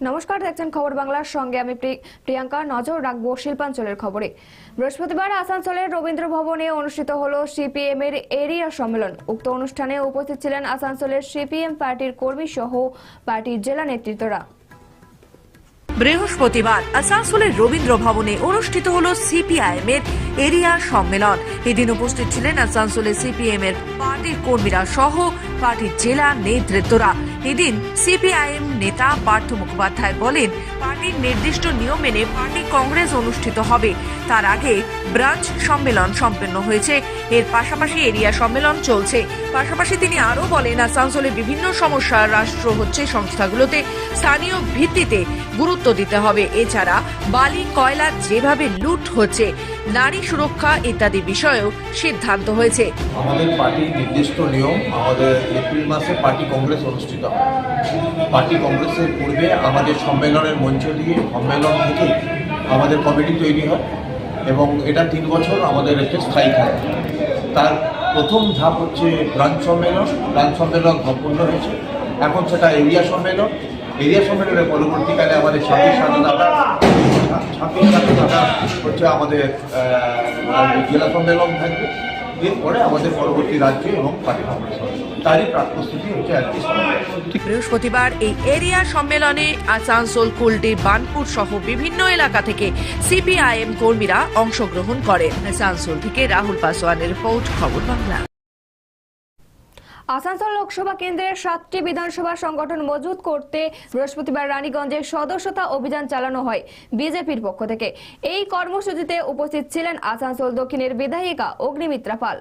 দেখছেন খবর বাংলার সঙ্গে আমি প্রি- প্রিয়াঙ্কা। নজর রাখব শিল্পাঞ্চলের খবরে। বৃহস্পতিবার আসানসোলের রবীন্দ্র ভবনে অনুষ্ঠিত হলো সিপিএম এর এরিয়া সম্মেলন। উক্ত অনুষ্ঠানে উপস্থিত ছিলেন আসানসোলের সিপিএম পার্টির কর্মী সহ পার্টির জেলা নেতৃত্বরা। বৃহস্পতিবার আসানসোলের রবীন্দ্র ভবনে অনুষ্ঠিত হল সিপিআইএম এর এরিয়া সম্মেলন। এদিন উপস্থিত ছিলেন আসানসোলের সিপিএম এর পার্টির কর্মীরা সহ পার্টির জেলা নেতৃত্বরা। এদিন সিপিআইএম নেতা পার্থ মুখোপাধ্যায় বলেন, পার্টির নির্দিষ্ট নিয়ম মেনে পার্টি কংগ্রেস অনুষ্ঠিত হবে। তার আগে ব্রাঞ্চ সম্মেলন সম্পন্ন হয়েছে। এর পাশাপাশি এরিয়া সম্মেলন চলছে। পাশাপাশি তিনি আরও বলেন, আসানসোলে বিভিন্ন সমস্যা রাষ্ট্র হচ্ছে সংস্থাগুলোতে। স্থানীয় ভিত্তিতে গুরুত্ব দিতে হবে। এছাড়া বালি, কয়লা যেভাবে লুট হচ্ছে নারী সুরক্ষা ইত্যাদি বিষয়েও সিদ্ধান্ত হয়েছে। আমাদের পার্টির নির্দিষ্ট নিয়ম, আমাদের এপ্রিল মাসে পার্টি কংগ্রেস অনুষ্ঠিত হয়। পার্টি কংগ্রেসের পূর্বে আমাদের সম্মেলনের মঞ্চ দিয়ে সম্মেলন থেকে আমাদের কমিটি তৈরি হয় এবং এটা তিন বছর আমাদের একটা স্থায়ী থাকে। তার প্রথম ধাপ হচ্ছে ব্রাঞ্চ সম্মেলন। ব্রাঞ্চ সম্মেলন সম্পূর্ণ হয়েছে। এখন সেটা এরিয়া সম্মেলন। এরিয়া সম্মেলনের পরবর্তীকালে আমাদের ছাব্বিশ স্বাধীনতা হচ্ছে আমাদের জেলা সম্মেলন থাকবে। এরপরে আমাদের পরবর্তী রাজ্য এবং তারই প্রাক হচ্ছে বৃহস্পতিবার এই এরিয়া সম্মেলনে আসানসোল, কুলটি, বানপুর সহ বিভিন্ন এলাকা থেকে সিপিআইএম কর্মীরা অংশগ্রহণ করেন। আসানসোল থেকে রাহুল পাসওয়ানের রিপোর্ট, খবর বাংলা। আসানসোল লোকসভা কেন্দ্রের সাতটি বিধানসভা সংগঠন মজবুত করতে বৃহস্পতিবার রানীগঞ্জে সদস্যতা অভিযান চালানো হয় বিজেপির পক্ষ থেকে। এই কর্মসূচিতে উপস্থিত ছিলেন আসানসোল দক্ষিণের বিধায়িকা অগ্নিমিত্রা পাল।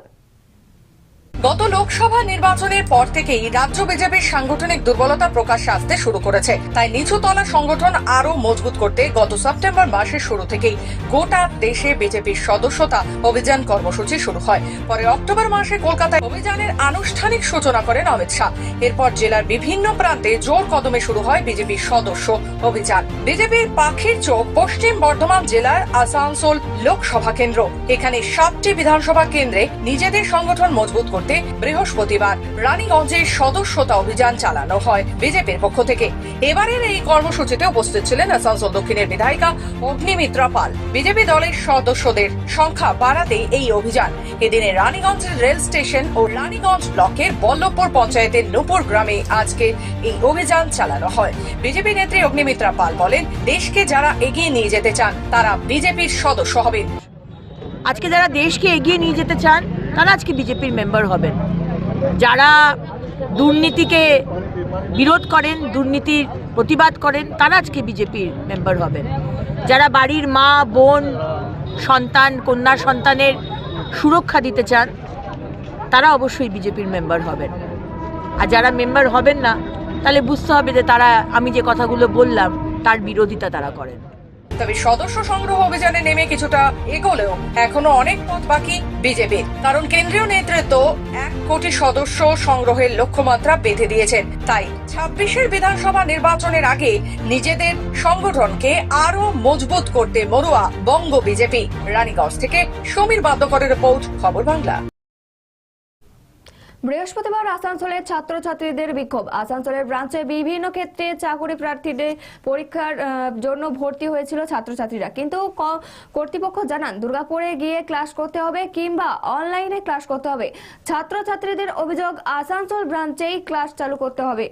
গত লোকসভা নির্বাচনের পর থেকেই রাজ্য বিজেপির সাংগঠনিক দুর্বলতা প্রকাশ্যে আসতে শুরু করেছে। তাই নিচুতলা সংগঠন আরও মজবুত করতে গত সেপ্টেম্বর মাসের শুরু থেকেই গোটা দেশে বিজেপির সদস্যতা অভিযান কর্মসূচি শুরু হয়। পরে অক্টোবর মাসে কলকাতায় অভিযানের আনুষ্ঠানিক সূচনা করেন অমিত শাহ। এরপর জেলার বিভিন্ন প্রান্তে জোর কদমে শুরু হয় বিজেপির সদস্য অভিযান। বিজেপির পাখির চোখ পশ্চিম বর্ধমান জেলার আসানসোল লোকসভা কেন্দ্র। এখানে সাতটি বিধানসভা কেন্দ্রে নিজেদের সংগঠন মজবুত করতে বৃহস্পতিবার রানীগঞ্জে সদস্যতা অভিযান চালানো হয় বিজেপির পক্ষ থেকে। এবারের এই কর্মসূচিতে উপস্থিত ছিলেন আসানসোল দক্ষিণের বিধায়িকা অগ্নিমিত্রা পাল। বিজেপি দলের সদস্যদের সংখ্যা বাড়াতে এই অভিযান। এদিনে রানীগঞ্জের রেল স্টেশন ও রানীগঞ্জ ব্লকের বল্লভপুর পঞ্চায়েতের নূপুর গ্রামে আজকে এই অভিযান চালানো হয়। বিজেপি নেত্রী অগ্নিমিত্রা পাল বলেন, দেশকে যারা এগিয়ে নিয়ে যেতে চান, তারা বিজেপির সদস্য হবেন। আজকে যারা দেশকে এগিয়ে নিয়ে যেতে চান তারা আজকে বিজেপির মেম্বার হবেন। যারা দুর্নীতিকে বিরোধ করেন, দুর্নীতির প্রতিবাদ করেন, তারা আজকে বিজেপির মেম্বার হবেন। যারা বাড়ির মা, বোন, সন্তান, কন্যা সন্তানের সুরক্ষা দিতে চান, তারা অবশ্যই বিজেপির মেম্বার হবেন। আর যারা মেম্বার হবেন না, তাহলে বুঝতে হবে যে তারা, আমি যে কথাগুলো বললাম, তার বিরোধিতা তারা করেন। তবে সদস্য সংগ্রহ অভিযানে নেমে কিছুটা এগোলেও এখনও অনেক পথ বাকি বিজেপির। কারণ কেন্দ্রীয় নেতৃত্ব এক কোটি সদস্য সংগ্রহের লক্ষ্যমাত্রা বেঁধে দিয়েছেন। তাই ছাব্বিশের বিধানসভা নির্বাচনের আগে নিজেদের সংগঠনকে আরও মজবুত করতে মরুয়া বঙ্গ বিজেপি। রানীগঞ্জ থেকে সমীর বাদ্যকরের রিপোর্ট, খবর বাংলা। বৃহস্পতিবার আসানসোলের ছাত্রছাত্রীদের বিক্ষোভ। আসানসোলের ব্রাঞ্চে বিভিন্ন ক্ষেত্রে চাকরি প্রার্থীদের পরীক্ষার জন্য ভর্তি হয়েছিল ছাত্রছাত্রীরা। কিন্তু কর্তৃপক্ষ জানান, দুর্গাপুরে গিয়ে ক্লাস করতে হবে কিংবা অনলাইনে ক্লাস করতে হবে। ছাত্রছাত্রীদের অভিযোগ, আসানসোল ব্রাঞ্চেই ক্লাস চালু করতে হবে।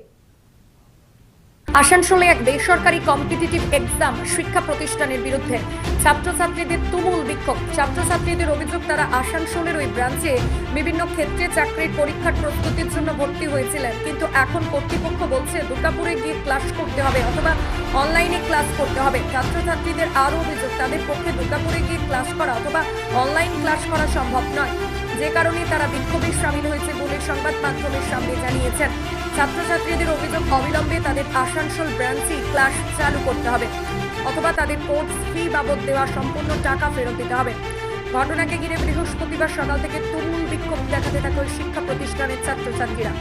আসানসোলে এক বেসরকারি কম্পিটিটিভ এক্সাম শিক্ষা প্রতিষ্ঠানের বিরুদ্ধে ছাত্রছাত্রীদের তুমুল বিক্ষোভ। ছাত্রছাত্রীদের অভিযোগ, তারা আসানসোলের ওই ব্রাঞ্চে বিভিন্ন ক্ষেত্রে চাকরির পরীক্ষার প্রস্তুতির জন্য ভর্তি হয়েছিলেন। কিন্তু এখন কর্তৃপক্ষ বলছে, দুর্গাপুরে গিয়ে ক্লাস করতে হবে অথবা অনলাইনে ক্লাস করতে হবে। ছাত্রছাত্রীদের আরও অভিযোগ, তাদের পক্ষে দুর্গাপুরে গিয়ে ক্লাস করা অথবা অনলাইন ক্লাস করা সম্ভব নয়। যে কারণে তারা বিক্ষোভে সামিল হয়েছে বলে সংবাদ মাধ্যমের সামনে জানিয়েছেন। ছাত্রছাত্রীদের অভিযোগ অবিলম্বে তাদের আসানসোল ব্রাঞ্চে ক্লাস চালু করতে হবে, অথবা তাদের কোর্স ফি বাবদ দেওয়া সম্পূর্ণ টাকা ফেরত দিতে হবে। ঘটনাকে ঘিরে বৃহস্পতিবার সকাল থেকে তুমুল বিক্ষোভ দেখাতে থাকে শিক্ষা প্রতিষ্ঠানের ছাত্রছাত্রীরা।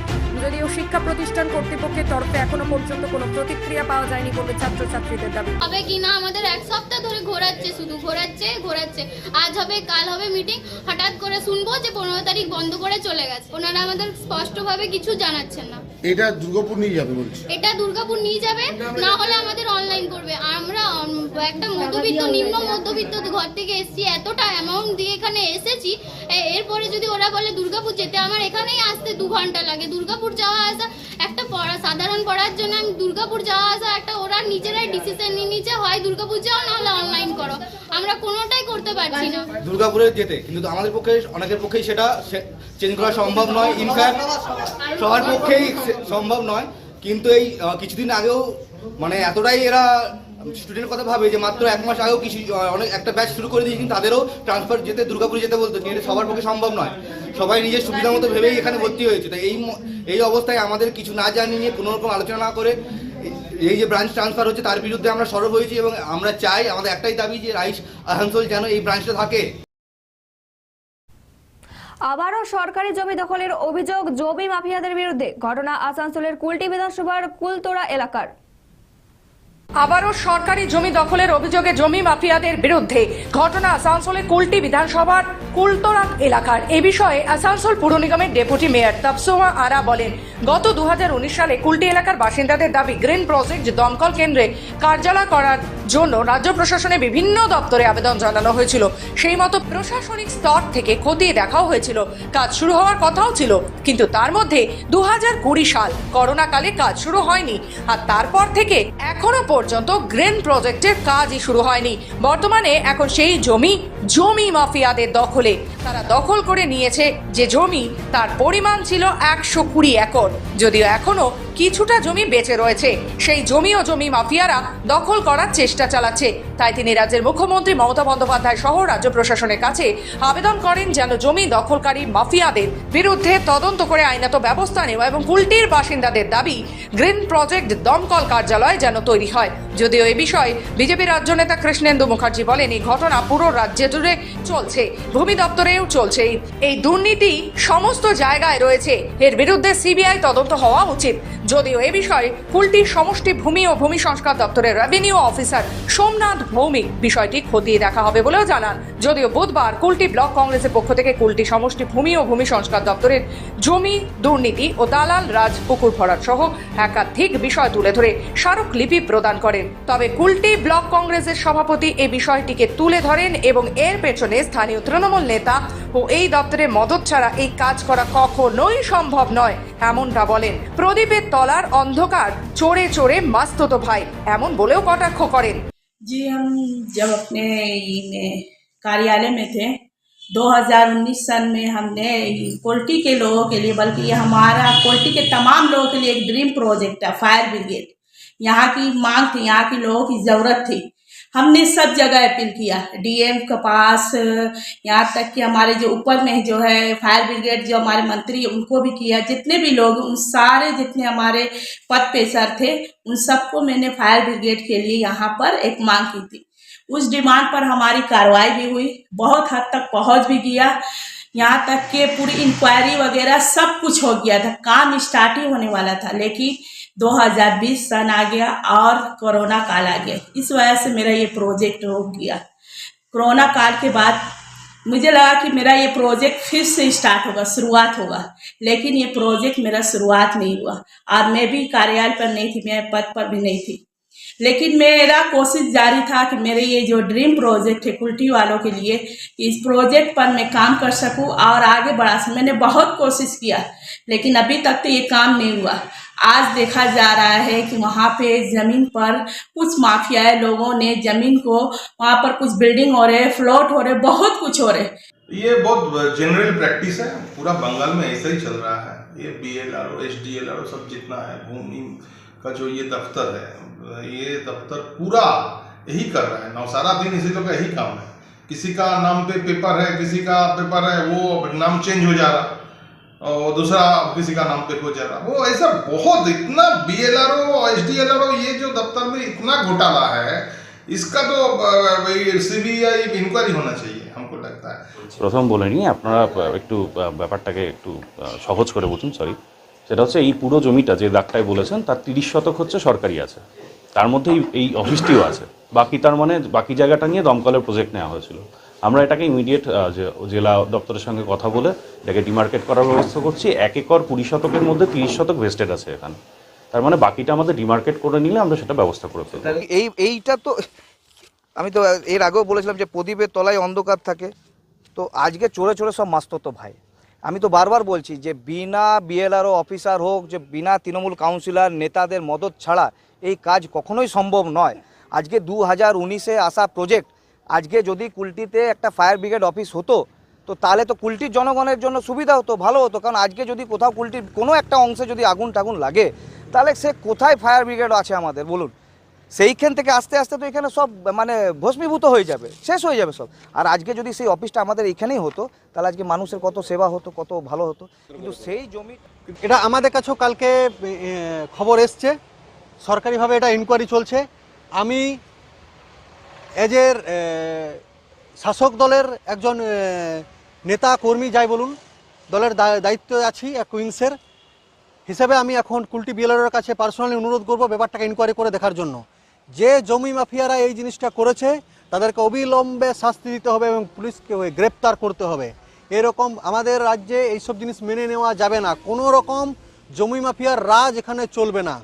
যদিও শিক্ষা প্রতিষ্ঠান কর্তৃপক্ষের তরফে এখনও পর্যন্ত কোনো প্রতিক্রিয়া পাওয়া যায়নি বলে ছাত্রছাত্রীদের দাবি। হবে কি না? আমাদের এক সপ্তাহ ধরে ঘোরাচ্ছে, শুধু ঘোরাচ্ছে ঘোরাচ্ছে। আজ হবে, কাল হবে মিটিং হঠাৎ করে শুনব যে পনেরো তারিখ বন্ধ করে চলে গেছে। ওনারা আমাদের স্পষ্টভাবে কিছু জানাচ্ছেন না। এটা দুর্গাপুর নিয়ে যাবে বলছি। এটা দুর্গাপুর নিয়ে যাবে, না হলে আমাদের অনলাইন করবে। আমরা একটা মধ্যবিত্ত, নিম্ন মধ্যবিত্ত ঘর থেকে এসেছি, এতটা অ্যামাউন্ট দিয়ে এখানে এসেছি। এরপরে যদি ওরা বলে দুর্গাপুর যেতে, আমার এখানেই আসতে দু ঘণ্টা লাগে। দুর্গাপুর যাওয়া আসা একটা পড়া, সাধারণ পড়ার জন্য আমি দুর্গাপুর যাওয়া আসা একটা ওরা নিজেরাই ডিসিশন নিয়ে নিচ্ছে হয় দুর্গাপুর যাও না হলে অনলাইন করো। আমরা কোনোটাই করতে পারছি না। দুর্গাপুরে যেতে কিন্তু আমাদের পক্ষে, অনেকের পক্ষেই সেটা চেঞ্জ করা সম্ভব নয়। ইনফ্যাক্ট সবার পক্ষেই সম্ভব নয়। কিন্তু এই কিছুদিন আগেও মানে এতটাই এরা স্টুডেন্টের কথা ভাবে যে মাত্র এক মাস আগেও কিছু অনেক, একটা ব্যাচ শুরু করে দিয়েছে, কিন্তু তাদেরও ট্রান্সফার যেতে, দুর্গাপুরে যেতে বলতো কিন্তু সবার পক্ষে সম্ভব নয়। সবাই নিজের সুবিধা মতো ভেবেই এখানে ভর্তি হয়েছে। তো এই এই অবস্থায় আমাদের কিছু না জানিয়ে নিয়ে কোনো রকম আলোচনা না করে এই যে ব্রাঞ্চ ট্রান্সফার হচ্ছে, তার বিরুদ্ধে আমরা সরব হয়েছি এবং আমরা চাই, আমাদের একটাই দাবি যে রাইস আসানসোল যেন এই ব্রাঞ্চটা থাকে। আবারও সরকারি জমি দখলের অভিযোগ জমি মাফিয়াদের বিরুদ্ধে। ঘটনা আসানসোলের কুলটি বিধানসভার কুলতোড়া এলাকার। আবারও সরকারি জমি দখলের অভিযোগে জমি মাফিয়াদের বিরুদ্ধে ঘটনা আসানসোলের কুলটি বিধানসভার কুলতরাক এলাকার। এ বিষয়ে আসানসোল পুর নিগমের ডেপুটি মেয়র তপসোয়া আরা বলেন, গত দু হাজার উনিশ সালে কুলটি এলাকার বাসিন্দাদের দাবি, গ্রিন প্রজেক্ট দমকল কেন্দ্রে কার্যালয় করার জন্য রাজ্য প্রশাসনে বিভিন্ন দপ্তরে আবেদন জানানো হয়েছিল। সেই মতো প্রশাসনিক স্তর থেকে খতিয়ে দেখাও হয়েছিল। কাজ শুরু হওয়ার কথাও ছিল, কিন্তু তার মধ্যে দু হাজার কুড়ি সাল করোনা কালে কাজ শুরু হয়নি। আর তারপর থেকে এখনও পর্যন্ত গ্রিন প্রজেক্টের কাজই শুরু হয়নি। বর্তমানে এখন সেই জমি জমি মাফিয়াদের দখলে। তারা দখল করে নিয়েছে যে জমি, তার পরিমাণ ছিল একশো কুড়ি একর। যদিও এখনও কিছুটা জমি বেঁচে রয়েছে, সেই জমি ও জমি মাফিয়ারা দখল করার চেষ্টা চালাচ্ছে। তাই তিনি রাজ্যের মুখ্যমন্ত্রী মমতা বন্দ্যোপাধ্যায় সহ রাজ্য প্রশাসনের কাছে আবেদন করেন যেন জমি দখলকারী মাফিয়াদের বিরুদ্ধে তদন্ত করে আইনত ব্যবস্থা নেওয়া এবং কুলটির বাসিন্দাদের দাবি, গ্রিন প্রজেক্ট দমকল কার্যালয় যেন তৈরি হয়। যদিও এই বিষয়ে বিজেপি রাজ্য নেতা কৃষ্ণেন্দু মুখার্জি বলেন, এই ঘটনা পুরো রাজ্যে জুড়ে চলছে, ভূমি দপ্তরেও চলছে। এই দুর্নীতি সমস্ত জায়গায় রয়েছে। এর বিরুদ্ধে সিবিআই তদন্ত হওয়া উচিত। যদিও এ বিষয়ে কুলটির সমষ্টি ভূমি ও ভূমি সংস্কার দপ্তরের রেভিনিউ অফিসার সোমনাথ ভৌমিক বিষয়টি খতিয়ে দেখা হবে বলেও জানান। যদিও বুধবার কুলটি ব্লক কংগ্রেসের পক্ষ থেকে কুলটি সমষ্টি ভূমি ও ভূমি সংস্কার দপ্তরের জমি, দুর্নীতি ও দালাল রাজ পুকুর ভরাট সহ একাধিক বিষয় তুলে ধরে স্মারকলিপি প্রদান করেন। তবে কুলটি ব্লক কংগ্রেসের সভাপতি এই বিষয়টিকে তুলে ধরেন এবং এর পেছনে স্থানীয় তৃণমূল নেতা ও এই দপ্তরের মদত ছাড়া এই কাজ করা কখনোই সম্ভব নয় এমনটা বলেন প্রদীপের তলার অন্ধকার চড়ে চড়ে মাস্তত ভাই এমন বলেও কটাক্ষ করেন जी हम जब अपने ई में कार्यालय में थे 2019 सन में हमने कोल्टी के लोगों के लिए बल्कि ये हमारा कोल्टी के तमाम लोगों के लिए एक ड्रीम प्रोजेक्ट है फायर ब्रिगेड यहाँ की मांग थी, यहाँ के लोगों की ज़रूरत थी। हमने सब जगह अपील किया डीएम के पास, यहाँ तक कि हमारे जो ऊपर में जो है, फायर ब्रिगेड जो हमारे मंत्री उनको भी किया। जितने भी लोग, उन सारे जितने हमारे पद पेशर थे, उन सबको मैंने फायर ब्रिगेड के लिए यहाँ पर एक मांग की थी। उस डिमांड पर हमारी कार्रवाई भी हुई, बहुत हद तक पहुँच भी गया। यहाँ तक के पूरी इंक्वायरी वगैरह सब कुछ हो गया था। काम स्टार्ट ही होने वाला था, लेकिन 2020 सन आ गया और कोरोना काल आ गया। इस वजह से मेरा ये प्रोजेक्ट रुक गया। कोरोना काल के बाद मुझे लगा कि मेरा ये प्रोजेक्ट फिर से स्टार्ट होगा, शुरुआत होगा। लेकिन ये प्रोजेक्ट मेरा शुरुआत नहीं हुआ। और मैं भी कार्यालय पर नहीं थी, मैं पद पर भी नहीं थी। लेकिन मेरा कोशिश जारी था कि मेरे ये जो ड्रीम प्रोजेक्ट है कुल्टी वालों के लिए इस प्रोजेक्ट पर मैं काम कर सकूँ और आगे बढ़ा सकूँ। मैंने बहुत कोशिश किया, लेकिन अभी तक तो ये काम नहीं हुआ। आज देखा जा रहा है कि वहाँ पे ज़मीन पर कुछ माफियाए लोगों ने ज़मीन को, वहाँ पर कुछ बिल्डिंग हो रहे, फ्लोट हो रहे, बहुत कुछ हो रहे। ये बहुत जनरल प्रैक्टिस है, पूरा बंगाल में ऐसा ही चल रहा है। ये B L R O S D L R O सब जितना है, भूमि का जो ये दफ्तर है ये दफ्तर पूरा यही कर रहा है नौसारा दिन इसी लोग का यही काम है किसी का नाम पे पेपर है किसी का पेपर है वो नाम चेंज हो जा रहा और दूसरा किसी का नाम पे हो जा रहा वो ऐसा बहुत इतना B L R O S D L R O ये जो दफ्तर में इतना घोटाला है इसका तो सी बी आई इंक्वायरी होना चाहिए हमको लगता है প্রথম বলে নিই আপনারা আহ, একটু আহ, ব্যাপারটাকে একটু আহ, সহজ করে বুঝুন সরি সেটা হচ্ছে এই পুরো জমিটা যে দাগটায় বলেছেন, তার তিরিশ শতক হচ্ছে সরকারি আছে। তার মধ্যে এই- অফিসটিও আছে। বাকি তার মানে বাকি জায়গাটা নিয়ে দমকলের প্রজেক্ট নেওয়া হয়েছিল। আমরা এটাকে ইমিডিয়েট জেলা দপ্তরের সঙ্গে কথা বলে এটাকে ডিমার্কেট করার ব্যবস্থা করছি। এক একর কুড়ি শতকের মধ্যে তিরিশ শতক ভেস্টেড আছে এখানে। তার মানে বাকিটা আমাদের ডিমার্কেট করে নিলে আমরা সেটা ব্যবস্থা করে ফেলব। এই, এইটা তো, আমি তো এর আগেও বলেছিলাম যে প্রদীপের তলায় অন্ধকার থাকে। তো আজকে চোরে চোরে সব মাস্ত তো ভাই। আমি তো বারবার বলছি যে বিনা বিএলআরও অফিসার হোক, যে বিনা তৃণমূল কাউন্সিলর নেতাদের মদত ছাড়া এই কাজ কখনোই সম্ভব নয়। আজকে দু হাজার উনিশে আসা প্রজেক্ট আজকে যদি কুলটিতে একটা ফায়ার ব্রিগেড অফিস হতো, তো তাহলে তো কুলটির জনগণের জন্য সুবিধা হতো, ভালো হতো। কারণ আজকে যদি কোথাও কুলটির কোনো একটা অংশে যদি আগুন টাগুন লাগে, তাহলে সে কোথায় ফায়ার ব্রিগেড আছে আমাদের? বলুন। সেইখান থেকে আস্তে আস্তে তো এখানে সব মানে ভস্মীভূত হয়ে যাবে, শেষ হয়ে যাবে সব। আর আজকে যদি সেই অফিসটা আমাদের এখানেই হতো, তাহলে আজকে মানুষের কত সেবা হতো, কত ভালো হতো। কিন্তু সেই জমি এটা আমাদের কাছেও কালকে খবর এসছে। সরকারিভাবে এটা ইনকোয়ারি চলছে। আমি এজের শাসক দলের একজন নেতা, কর্মী, যাই বলুন, দলের দায়িত্বে আছি, এক কুইন্সের হিসেবে আমি এখন কুলটি বিএলআরের কাছে পার্সোনালি অনুরোধ করব ব্যাপারটাকে ইনকোয়ারি করে দেখার জন্য। যে জমি মাফিয়ারা এই জিনিসটা করেছে, তাদেরকে অবিলম্বে শাস্তি দিতে হবে এবং পুলিশকে গ্রেপ্তার করতে হবে। এরকম আমাদের রাজ্যে এইসব জিনিস মেনে নেওয়া যাবে না। কোনো রকম জমি মাফিয়ার রাজ এখানে চলবে না।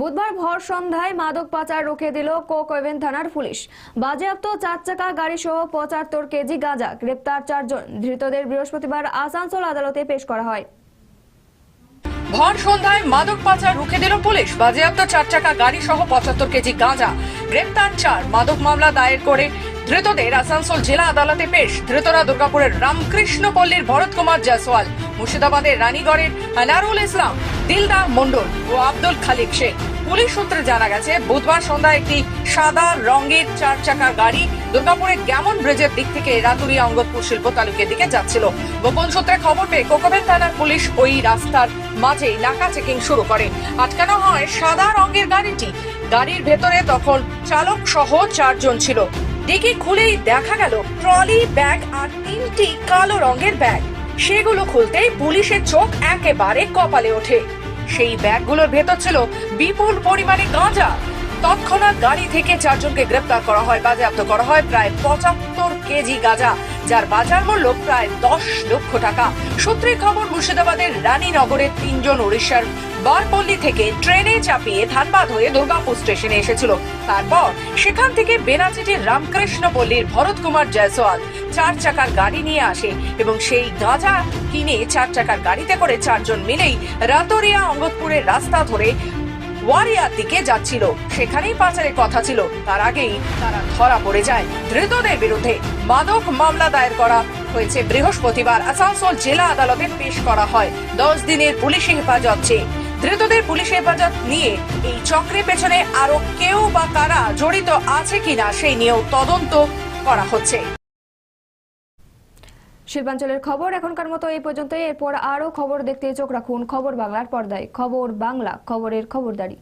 বুধবার ভর সন্ধ্যায় মাদক পাচার রুখে দিল কোকোভেন থানার পুলিশ। বাজেয়াপ্ত চার চাকা গাড়ি সহ পঁচাত্তর কেজি গাঁজা গ্রেপ্তার চারজন। ধৃতদের বৃহস্পতিবার আসানসোল আদালতে পেশ করা হয়। ভর সন্ধ্যায় মাদক পাচার রুখে দিল পুলিশ। বাজেয়াপ্ত চার চাকা গাড়ি সহ পঁচাত্তর কেজি গাঁজা। গ্রেপ্তার চার। মাদক মামলা দায়ের করে ধৃতদের আসানসোল জেলা আদালতে পেশ। ধৃতরা দুর্গাপুরের রামকৃষ্ণ পল্লীর ভরত কুমার জয়সওয়াল, মুর্শিদাবাদের রানীগড়ের আনারুল ইসলাম দিলদার মন্ডল ও আব্দুল খালিক শেখ পুলিশ সূত্রে জানা গেছে, বুধবার সন্ধ্যায় একটি সাদা রঙের চার চাকা গাড়ি দুর্গাপুরের গ্যামন ব্রিজের দিক থেকে রাতুরি অঙ্গতপুর শিল্প তালুকের দিকে যাচ্ছিল। গোপন সূত্রে খবর পেয়ে কোকোবেল থানার পুলিশ ওই রাস্তার মাঝেই নাকা চেকিং শুরু করে। আটকানো হয় সাদা রঙের গাড়িটি। গাড়ির ভেতরে তখন চালক সহ চারজন ছিল। ডিকি খুলেই দেখা গেল, ট্রলি, ব্যাগ আর তিনটি কালো রঙের ব্যাগ। সেগুলো খুলতেই পুলিশের চোখ একেবারে কপালে ওঠে। সেই ব্যাগগুলোর ভেতর ছিল বিপুল পরিমাণে গাঁজা। তৎক্ষণাৎ গাড়ি থেকে চারজনকে গ্রেপ্তার করা হয়, বাজেয়াপ্ত করা হয় প্রায় পঁচাত্তর কেজি গাঁজা, যার বাজার মূল্য প্রায় দশ লক্ষ টাকা। সূত্রের খবর, মুর্শিদাবাদের রানীনগরের তিনজন উড়িষ্যার বারপল্লী থেকে ট্রেনে চাপিয়ে ধানবাদ হয়ে দুর্গাপুর স্টেশনে এসেছিল। তারপর সেখান থেকে বেনাচিটির রামকৃষ্ণ পল্লীর ভরত কুমার জয়সওয়াল চার চাকার গাড়ি নিয়ে আসে এবং সেই গাঁজা কিনে চার চাকার গাড়িতে করে চারজন মিলেই রাতরিয়া অঙ্গতপুরের রাস্তা ধরে ওয়ারিয়ার দিকে যাচ্ছিল। সেখানেই পাচারের কথা ছিল। তার আগেই তারা ধরা পড়ে যায়। ধৃতদের বিরুদ্ধে মাদক মামলা দায়ের করা হয়েছে। বৃহস্পতিবার আসানসোল জেলা আদালতে পেশ করা হয়। দশ দিনের পুলিশি হেফাজত চেয়ে। ধৃতদের পুলিশ হেফাজত নিয়ে এই চক্রের পেছনে আরও কেউ বা কারা জড়িত আছে কিনা সেই নিয়েও তদন্ত করা হচ্ছে। শিল্পাঞ্চলের খবর এখনকার মতো এই পর্যন্তই। এরপর আরও খবর দেখতে চোখ রাখুন খবর বাংলার পর্দায়। খবর বাংলা, খবরের খবরদারি।